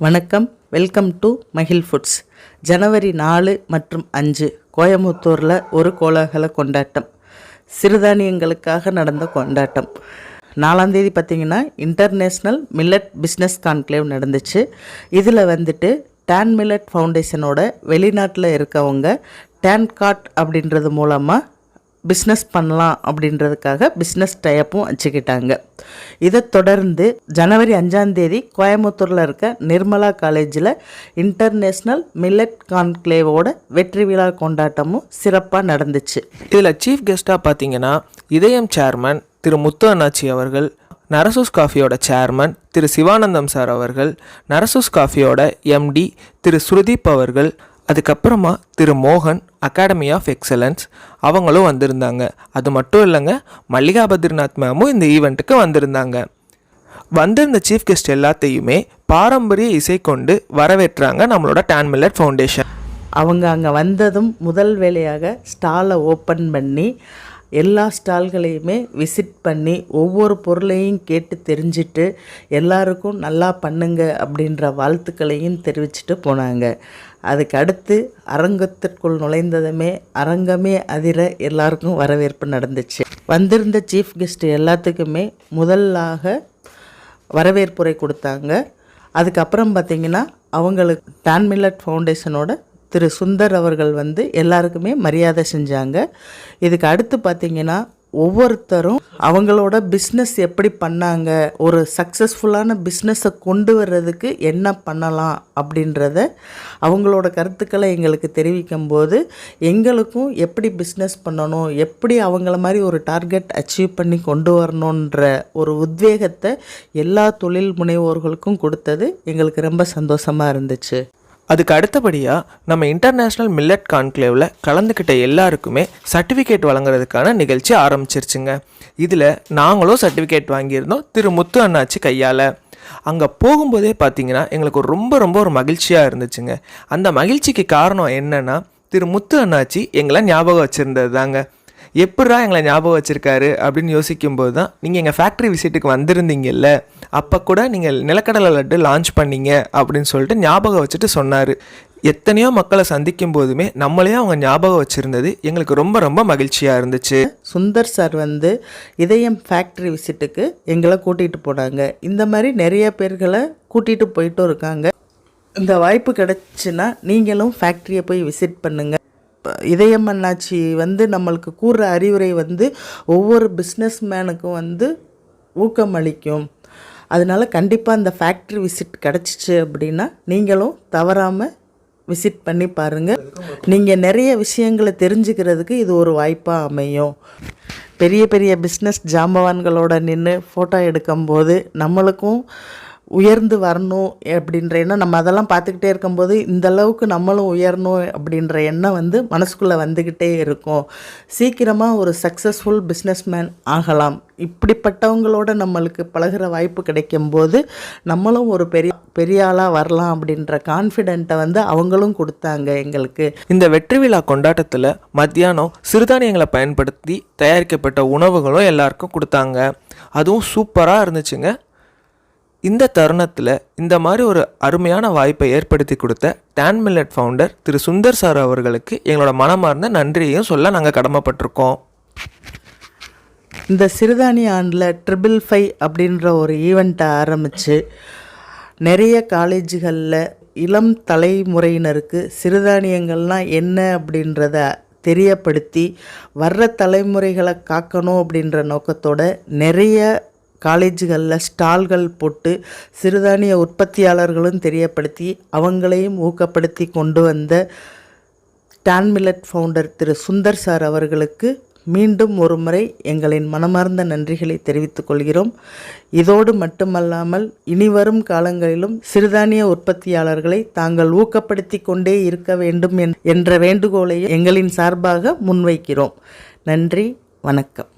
வணக்கம். Welcome to Magil foods ஜனவரி நாலு மற்றும் அஞ்சு கோயம்புத்தூரில் ஒரு கோலாகல கொண்டாட்டம். சிறுதானியங்களுக்காக நடந்த கொண்டாட்டம். நாலாந்தேதி பார்த்திங்கன்னா பார்த்தீங்கன்னா இன்டர்நேஷ்னல் மில்லட் பிஸ்னஸ் கான்க்ளேவ் நடந்துச்சு. இதில் வந்துட்டு டேன் மில்லட் ஃபவுண்டேஷனோட வெளிநாட்டில் இருக்கவங்க டேன் கார்ட் அப்படின்றது மூலமாக பிஸ்னஸ் பண்ணலாம் அப்படின்றதுக்காக பிஸ்னஸ் டயப்பும் வச்சுக்கிட்டாங்க. இதை தொடர்ந்து ஜனவரி அஞ்சாந்தேதி கோயம்புத்தூரில் இருக்க நிர்மலா காலேஜில் இன்டர்நேஷ்னல் மில்லட் கான்க்ளேவோட வெற்றி விழா கொண்டாட்டமும் சிறப்பாக நடந்துச்சு. இதில் சீஃப் கெஸ்ட்டாக பார்த்தீங்கன்னா இதயம் சேர்மன் திரு முத்து அண்ணாச்சி அவர்கள் நரசூஸ் காஃபியோட சேர்மன் திரு சிவானந்தம் சார் அவர்கள் நரசூஸ் காஃபியோட எம்டி திரு சுருதீப் அவர்கள் அதுக்கப்புறமா திரு மோகன் அகாடமி ஆஃப் எக்ஸலன்ஸ் அவங்களும் வந்திருந்தாங்க. அது மட்டும் இல்லைங்க மல்லிகா பத்ரிநாத் மேமும் இந்த ஈவெண்ட்டுக்கு வந்திருந்தாங்க. வந்திருந்த சீஃப் கெஸ்ட் எல்லாத்தையுமே பாரம்பரிய இசை கொண்டு வரவேற்றாங்க நம்மளோட டான் மில்லட் ஃபவுண்டேஷன் அவங்க அங்கே வந்ததும் முதல் வேலையாக ஸ்டாலை ஓப்பன் பண்ணி எல்லா ஸ்டால்களையுமே விசிட் பண்ணி ஒவ்வொரு பொருளையும் கேட்டு தெரிஞ்சுட்டு எல்லாருக்கும் நல்லா பண்ணுங்க அப்படின்ற வாழ்த்துக்களையும் தெரிவிச்சுட்டு போனாங்க. அதுக்கு அடுத்து அரங்கத்திற்குள் நுழைந்ததுமே அரங்கமே அதிர எல்லாருக்கும் வரவேற்பு நடந்துச்சு. வந்திருந்த சீஃப் கெஸ்ட் எல்லாத்துக்குமே முதலாக வரவேற்புரை கொடுத்தாங்க. அதுக்கப்புறம் பார்த்திங்கன்னா அவங்களுக்கு டான் மில்லட் ஃபவுண்டேஷனோட திரு சுந்தர் அவர்கள் வந்து எல்லாருக்குமே மரியாதை செஞ்சாங்க. இதுக்கு அடுத்து பார்த்திங்கன்னா ஒவ்வொருத்தரும் அவங்களோட பிஸ்னஸ் எப்படி பண்ணாங்க ஒரு சக்ஸஸ்ஃபுல்லான பிஸ்னஸை கொண்டு வர்றதுக்கு என்ன பண்ணலாம் அப்படின்றத அவங்களோட கருத்துக்களை எங்களுக்கு தெரிவிக்கும் போது எங்களுக்கும் எப்படி பிஸ்னஸ் பண்ணணும் எப்படி அவங்கள மாதிரி ஒரு டார்கெட் அச்சீவ் பண்ணி கொண்டு வரணுன்ற ஒரு உத்வேகத்தை எல்லா தொழில் முனைவோர்களுக்கும் கொடுத்தது எங்களுக்கு ரொம்ப சந்தோஷமாக இருந்துச்சு. அதுக்கு அடுத்தபடியாக நம்ம இன்டர்நேஷ்னல் மில்லட் கான்க்ளேவில் கலந்துக்கிட்ட எல்லாருக்குமே சர்டிஃபிகேட் வழங்குறதுக்கான நிகழ்ச்சி ஆரம்பிச்சிருச்சுங்க. இதில் நாங்களும் சர்டிஃபிகேட் வாங்கியிருந்தோம் திரு முத்து அண்ணாச்சி கையால். அங்கே போகும்போதே பார்த்தீங்கன்னா எங்களுக்கு ரொம்ப ரொம்ப ஒரு மகிழ்ச்சியாக இருந்துச்சுங்க. அந்த மகிழ்ச்சிக்கு காரணம் என்னன்னா திரு முத்து அண்ணாச்சி எங்களை ஞாபகம் வச்சுருந்தது தாங்க எப்படா எங்களை ஞாபகம் வச்சுருக்காரு அப்படின்னு யோசிக்கும்போது தான் நீங்கள் எங்கள் ஃபேக்ட்ரி விசிட்டுக்கு வந்திருந்தீங்கல்ல அப்போ கூட நீங்கள் நிலக்கடலை லட்டு லான்ச் பண்ணீங்க அப்படின்னு சொல்லிட்டு ஞாபகம் வச்சுட்டு சொன்னார். எத்தனையோ மக்களை சந்திக்கும் போதுமே நம்மளே அவங்க ஞாபகம் வச்சுருந்தது எங்களுக்கு ரொம்ப ரொம்ப மகிழ்ச்சியாக இருந்துச்சு. சுந்தர் சார் வந்து இதயம் ஃபேக்ட்ரி விசிட்டுக்கு எங்களை கூட்டிகிட்டு போனாங்க. இந்த மாதிரி நிறைய பேர்களை கூட்டிகிட்டு போயிட்டும் இருக்காங்க. இந்த வாய்ப்பு கிடைச்சுன்னா நீங்களும் ஃபேக்ட்ரியை போய் விசிட் பண்ணுங்கள் இதயம் அண்ணாச்சி வந்து நம்மளுக்கு கூறுற அறிவுரை வந்து ஒவ்வொரு பிஸ்னஸ் மேனுக்கும் வந்து ஊக்கமளிக்கும். அதனால் கண்டிப்பாக அந்த ஃபேக்ட்ரி விசிட் கிடச்சிச்சு அப்படின்னா நீங்களும் தவறாமல் விசிட் பண்ணி பாருங்கள் நீங்கள் நிறைய விஷயங்களை தெரிஞ்சுக்கிறதுக்கு இது ஒரு வாய்ப்பாக அமையும். பெரிய பெரிய பிஸ்னஸ் ஜாம்பவான்களோட நின்று ஃபோட்டோ எடுக்கும்போது நம்மளுக்கும் உயர்ந்து வரணும் அப்படின்ற எண்ணம் நம்ம அதெல்லாம் பார்த்துக்கிட்டே இருக்கும்போது இந்த அளவுக்கு நம்மளும் உயரணும் அப்படின்ற எண்ணம் வந்து மனசுக்குள்ளே வந்துக்கிட்டே இருக்கும். சீக்கிரமாக ஒரு சக்ஸஸ்ஃபுல் பிஸ்னஸ்மேன் ஆகலாம். இப்படிப்பட்டவங்களோட நம்மளுக்கு பழகுற வாய்ப்பு கிடைக்கும்போது நம்மளும் ஒரு பெரிய பெரிய ஆளாக வரலாம் அப்படின்ற கான்ஃபிடென்ட்டை வந்து அவங்களும் கொடுத்தாங்க எங்களுக்கு. இந்த வெற்றி விழா கொண்டாட்டத்தில் மத்தியானம் சிறுதானியங்களை பயன்படுத்தி தயாரிக்கப்பட்ட உணவுகளும் எல்லாருக்கும் கொடுத்தாங்க. அதுவும் சூப்பராக இருந்துச்சுங்க. இந்த தருணத்தில் இந்த மாதிரி ஒரு அருமையான வாய்ப்பை ஏற்படுத்தி கொடுத்த டேன் மில்லட் ஃபவுண்டர் திரு சுந்தர் சார் அவர்களுக்கு எங்களோட மனமார்ந்த நன்றியையும் சொல்ல நாங்கள் கடமைப்பட்டிருக்கோம். இந்த சிறுதானிய ஆண்டில் ட்ரிபிள் ஃபைவ் அப்படின்ற ஒரு ஈவெண்ட்டை ஆரம்பித்து நிறைய காலேஜுகளில் இளம் தலைமுறையினருக்கு சிறுதானியங்கள்லாம் என்ன அப்படின்றத தெரியப்படுத்தி வர்ற தலைமுறைகளை காக்கணும் அப்படின்ற நோக்கத்தோட நிறைய காலேஜுகளில் ஸ்டால்கள் போட்டு சிறுதானிய உற்பத்தியாளர்களும் தெரியப்படுத்தி அவங்களையும் ஊக்கப்படுத்தி கொண்டு வந்த டான்மில்லட் ஃபவுண்டர் திரு சுந்தர் சார் அவர்களுக்கு மீண்டும் ஒரு முறை எங்களின் மனமார்ந்த நன்றிகளை தெரிவித்துக் கொள்கிறோம். இதோடு மட்டுமல்லாமல் இனிவரும் காலங்களிலும் சிறுதானிய உற்பத்தியாளர்களை தாங்கள் ஊக்கப்படுத்தி கொண்டே இருக்க வேண்டும் என்ற வேண்டுகோளை எங்களின் சார்பாக முன்வைக்கிறோம். நன்றி வணக்கம்.